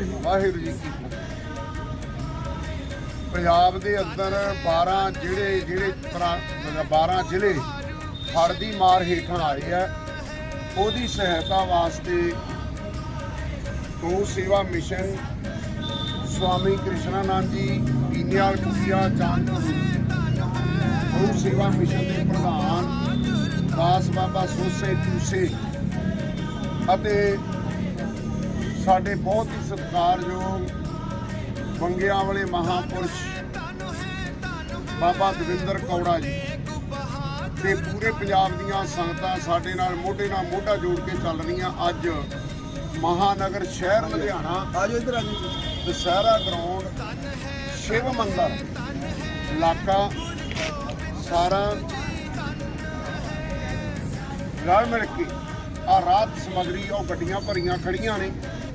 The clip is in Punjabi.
ਵਾਹਿਗੁਰੂ ਜੀ ਕੀ ਫਤਿਹ। ਪੰਜਾਬ ਦੇ ਅੰਦਰ 12 ਜਿਹੜੇ ਜਿਹੜੇ 12 ਜ਼ਿਲ੍ਹੇ ਹੜ੍ਹ ਦੀ ਮਾਰ ਹੇਠਾਂ ਆਏ ਆ ਉਹਦੀ ਸਹਾਇਤਾ ਵਾਸਤੇ ਗਊ ਸੇਵਾ ਮਿਸ਼ਨ, ਸਵਾਮੀ ਕ੍ਰਿਸ਼ਨਾਨੰਦ ਜੀ, ਪੀਨੀਆਲ ਕੁਟੀਆ ਚਾਂਦਪੁਰ ਗਊ ਸੇਵਾ ਮਿਸ਼ਨ ਦੇ ਪ੍ਰਧਾਨ ਦਾਸ ਬਾਬਾ ਸੋਸੇ ਚੂਸੇ ਅਤੇ ਸਾਡੇ ਬਹੁਤ ਹੀ ਸਤਿਕਾਰਯੋਗ ਬੰਗਿਆਂ ਵਾਲੇ ਮਹਾਪੁਰਸ਼ ਬਾਬਾ ਦਵਿੰਦਰ ਕੌੜਾ ਜੀ ਤੇ ਪੂਰੇ ਪੰਜਾਬ ਦੀਆਂ ਸੰਗਤਾਂ ਸਾਡੇ ਨਾਲ ਮੋਢੇ ਨਾਲ ਮੋਢਾ ਜੋੜ ਕੇ ਚੱਲ ਰਹੀਆਂ ਅੱਜ ਮਹਾਨਗਰ ਸ਼ਹਿਰ ਲੁਧਿਆਣਾ। ਆਜੋ ਇੱਧਰ ਆਜੋ। ਦੁਸਹਿਰਾ ਗਰਾਊਂਡ ਸ਼ਿਵ ਮੰਦਰ ਇਲਾਕਾ ਸਾਰਾ ਰਲ ਮਿਲ ਕੇ ਆ ਰਾਤ ਸਮਗਰੀ ਉਹ ਗੱਡੀਆਂ ਭਰੀਆਂ ਖੜੀਆਂ ਨੇ।